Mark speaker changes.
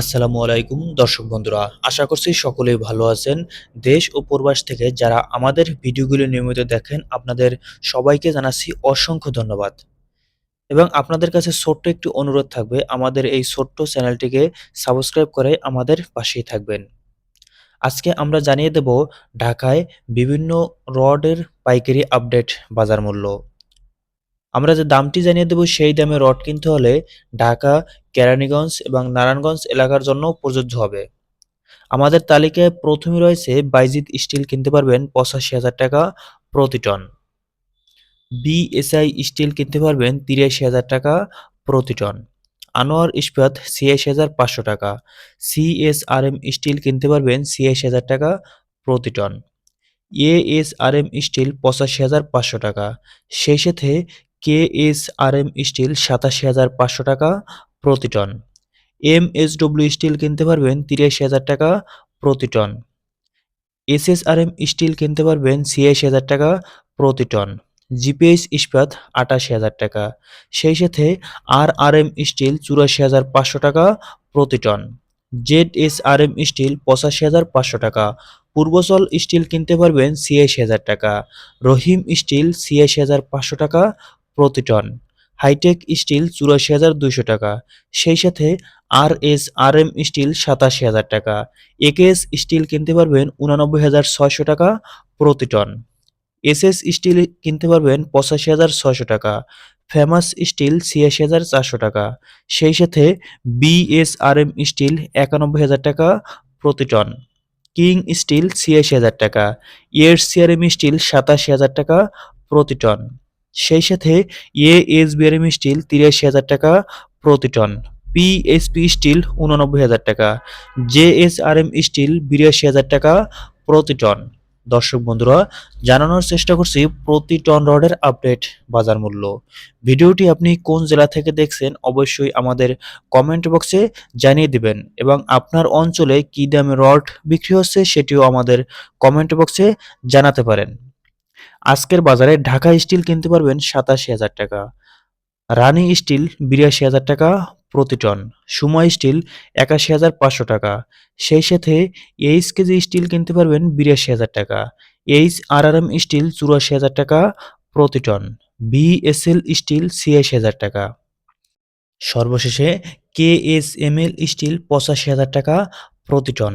Speaker 1: আসসালামু আলাইকুম, দর্শক বন্ধুরা, আশা করছি সকলেই ভালো আছেন। দেশ ও প্রবাস থেকে যারা আমাদের ভিডিওগুলো নিয়মিত দেখেন, আপনাদের সবাইকে জানাচ্ছি অসংখ্য ধন্যবাদ। এবং আপনাদের কাছে ছোট্ট একটি অনুরোধ থাকবে, আমাদের এই ছোট্ট চ্যানেলটিকে সাবস্ক্রাইব করে আমাদের পাশেই থাকবেন। আজকে আমরা জানিয়ে দেব ঢাকায় বিভিন্ন রডের পাইকারি আপডেট বাজার মূল্য। আমরা যে দামটি জানিয়ে দেব, সেই দামে রড কিনতে হলে ঢাকা কেরানীগঞ্জ এবং নারায়ণগঞ্জ এলাকার জন্য প্রযোজ্য হবে। আমাদের তালিকায় প্রথমে রয়েছে বাইজিৎ স্টিল কিনতে পারবেন পঁচাশি হাজার টাকা প্রতি টন। বিএসআই স্টিল কিনতে পারবেন তিরাশি হাজার টাকা প্রতি টন। আনোয়ার ইস্পাত ছিয়াশি হাজার পাঁচশো টাকা। সিএসআরএম স্টিল কিনতে পারবেন ছিয়াশি হাজার টাকা প্রতি টন। এএসআরএম স্টিল পঁচাশি হাজার পাঁচশো টাকা। সেই সাথে কেএসআরএম স্টিল সাতাশি হাজার পাঁচশো টাকা প্রতি টন। এমএসডব্লিউ স্টিল কিনতে পারবেন তিরাশি হাজার টাকা প্রতি টন। এসএসআরএম স্টিল কিনতে পারবেন ছিয়াশি হাজার টাকা প্রতি টন। জিপিএস ইস্পাত আটাশি হাজার টাকা। সেই সাথে আর আর এম স্টিল চুরাশি হাজার পাঁচশো টাকা প্রতি ton. Z S R M steel পঁচাশি হাজার পাঁচশো টাকা। পূর্বচল স্টিল কিনতে পারবেন ছিয়াশি হাজার টাকা। রহিম স্টিল ছিয়াশি হাজার পাঁচশো টাকা প্রতি টন। হাইটেক স্টিল চুরাশি হাজার দুইশো টাকা, সেই সাথে R S R M steel সাতাশি হাজার টাকা। একেএস স্টিল কিনতে পারবেন উনানব্বই হাজার ছয়শো টাকা প্রতি টন। এস এস স্টিল কিনতে পারবেন পঁচাশি হাজার ছয়শো টাকা। ফেমাস স্টিল ছিয়াশি হাজার চারশো টাকা। সেই সাথে বিএসআরএম স্টিল একানব্বই হাজার টাকা প্রতি টন। কিং স্টিল ছিয়াশি হাজার টাকা। এর সিআরএম স্টিল সাতাশি হাজার টাকা প্রতি টন। সেই সাথে এ এস বিআরএম স্টিল তিরাশি হাজার টাকা প্রতি টন পিএসপি স্টিল উননব্বই হাজার টাকা জেএসআরএম স্টিল বিরাশি হাজার টাকা প্রতি টন। দর্শক বন্ধুরা, জানানোর চেষ্টা করছি প্রতি টন রডের আপডেট বাজার মূল্য। ভিডিওটি আপনি কোন জেলা থেকে দেখছেন অবশ্যই আমাদের কমেন্ট বক্সে জানিয়ে দিবেন এবং আপনার অঞ্চলে কী দামে রড বিক্রি হচ্ছে সেটিও আমাদের কমেন্ট বক্সে জানাতে পারেন। আজকের বাজারে ঢাকা স্টিল কিনতে পারবেন সাতাশি হাজার টাকা, রানী স্টিল বিরাশি হাজার টাকা প্রতি টন সুময় স্টিল একাশি হাজার পাঁচশো টাকা, সেই সাথে এইচ কেজি স্টিল কিনতে পারবেন বিরাশি হাজার টাকা, H R R M steel চুরাশি হাজার টাকা প্রতি টন বিএসএল স্টিল ছিয়াশি হাজার টাকা। সর্বশেষে K S M L steel পঁচাশি হাজার টাকা প্রতি টন।